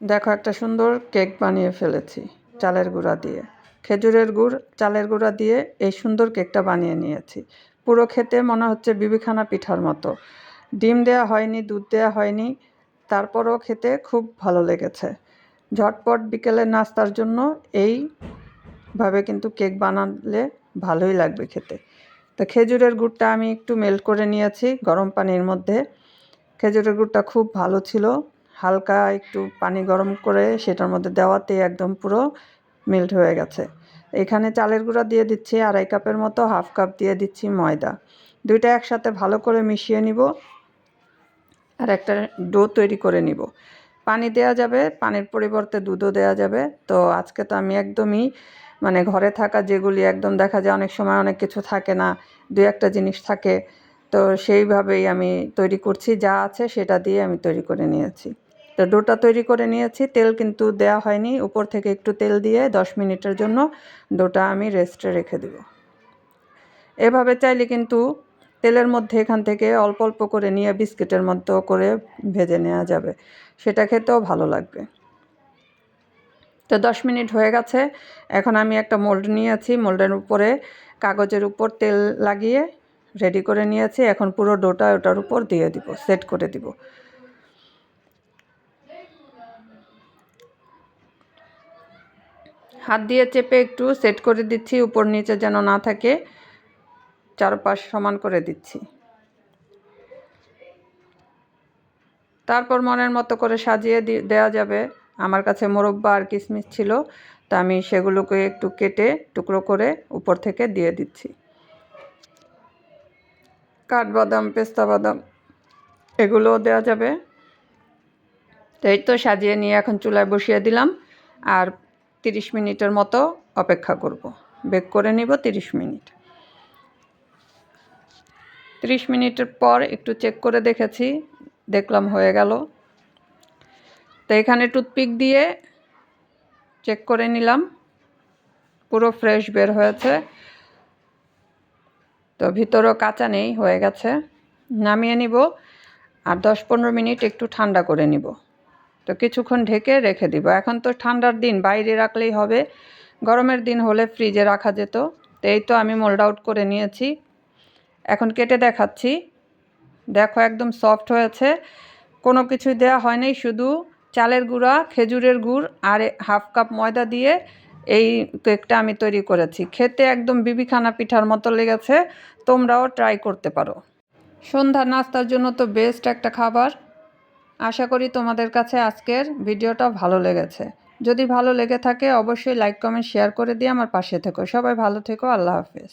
দেখো একটা সুন্দর কেক বানিয়ে ফেলেছি, চালের গুঁড়া দিয়ে। খেজুরের গুড়, চালের গুঁড়া দিয়ে এই সুন্দর কেকটা বানিয়ে নিয়েছি। পুরো খেতে মনে হচ্ছে বিবিখানা পিঠার মতো। ডিম দেয়া হয়নি, দুধ দেয়া হয়নি, তারপরও খেতে খুব ভালো লেগেছে। ঝটপট বিকেলের নাস্তার জন্য এইভাবে কিন্তু কেক বানালে ভালোই লাগবে খেতে। তো খেজুরের গুড়টা আমি একটু মেল্ট করে নিয়েছি, গরম পানির মধ্যে। খেজুরের গুড়টা খুব ভালো ছিল। হালকা একটু পানি গরম করে সেটার মধ্যে দেওয়াতে একদম পুরো মেল্ট হয়ে গেছে। এখানে চালের গুঁড়া দিয়ে দিচ্ছি, আড়াই কাপের মতো, হাফ কাপ দিয়ে দিচ্ছি ময়দা। দুইটা একসাথে ভালো করে মিশিয়ে নিব আর একটা ডো তৈরি করে নিব। পানি দেয়া যাবে, পানির পরিবর্তে দুধও দেয়া যাবে। তো আজকে তো আমি একদমই মানে ঘরে থাকা যেগুলি একদম দেখা যায় অনেক সময় অনেক কিছু থাকে না দু একটা জিনিস থাকে, তো সেইভাবেই আমি তৈরি করছি, যা আছে সেটা দিয়ে আমি তৈরি করে নিয়েছি। তো ডোটা তৈরি করে নিয়েছি, তেল কিন্তু দেয়া হয়নি, উপর থেকে একটু তেল দিয়ে দশ মিনিটের জন্য ডোটা আমি রেস্টে রেখে দেব। এভাবে চাইলে কিন্তু তেলের মধ্যে এখান থেকে অল্প অল্প করে নিয়ে বিস্কিটের মতো করে ভেজে নেওয়া যাবে, সেটা খেতেও ভালো লাগবে। তো দশ মিনিট হয়ে গেছে, এখন আমি একটা মোল্ড নিয়েছি মোল্ডের উপরে কাগজের উপর তেল লাগিয়ে রেডি করে নিয়েছি, এখন পুরো ডোটা ওটার উপর দিয়ে দিব সেট করে দিব। হাত দিয়ে চেপে একটু সেট করে দিচ্ছি, উপর নিচে যেন না থাকে, চারপাশ সমান করে দিচ্ছি। তারপর মনের মতো করে সাজিয়ে দেওয়া যাবে। আমার কাছে মোরব্বা আর কিশমিশ ছিল, তা আমি সেগুলোকে একটু কেটে টুকরো করে উপর থেকে দিয়ে দিচ্ছি। কাঠবাদাম, পেস্তা বাদাম, এগুলোও দেওয়া যাবে। তো এই তো সাজিয়ে নিয়ে এখন চুলায় বসিয়ে দিলাম। আর তিরিশ মিনিটের মতো অপেক্ষা করব। বেক করে নিব তিরিশ মিনিট। তিরিশ মিনিটের পর একটু চেক করে দেখেছি, দেখলাম হয়ে গেল। তো এখানে টুথপিক দিয়ে চেক করে নিলাম। পুরো ফ্রেশ বের হয়েছে। তো ভিতরও কাঁচা নেই, হয়ে গেছে। নামিয়ে নিব আর দশ পনেরো মিনিট একটু ঠান্ডা করে নিব। তো কিছুক্ষণ ঢেকে রেখে দিব। এখন তো ঠান্ডার দিন, বাইরে রাখলেই হবে। গরমের দিন হলে ফ্রিজে রাখা যেত। তো এই তো আমি মোল্ড আউট করে নিয়েছি। এখন কেটে দেখাচ্ছি। দেখো একদম সফট হয়েছে। কোনো কিছুই দেওয়া হয়নি, শুধু চালের গুঁড়া, খেজুরের গুড় আর হাফ কাপ ময়দা দিয়ে এই কেকটা আমি তৈরি করেছি। খেতে একদম বিবিখানা পিঠার মতো লেগেছে। তোমরাও ট্রাই করতে পারো। সন্ধ্যার নাস্তার জন্য তো বেস্ট একটা খাবার। আশা করি তোমাদের কাছে আজকের ভিডিওটা ভালো লেগেছে। যদি ভালো লেগে থাকে, অবশ্যই লাইক কমেন্ট শেয়ার করে দিয়ে আমার পাশে থেকো। সবাই ভালো থেকো, আল্লাহ হাফেজ।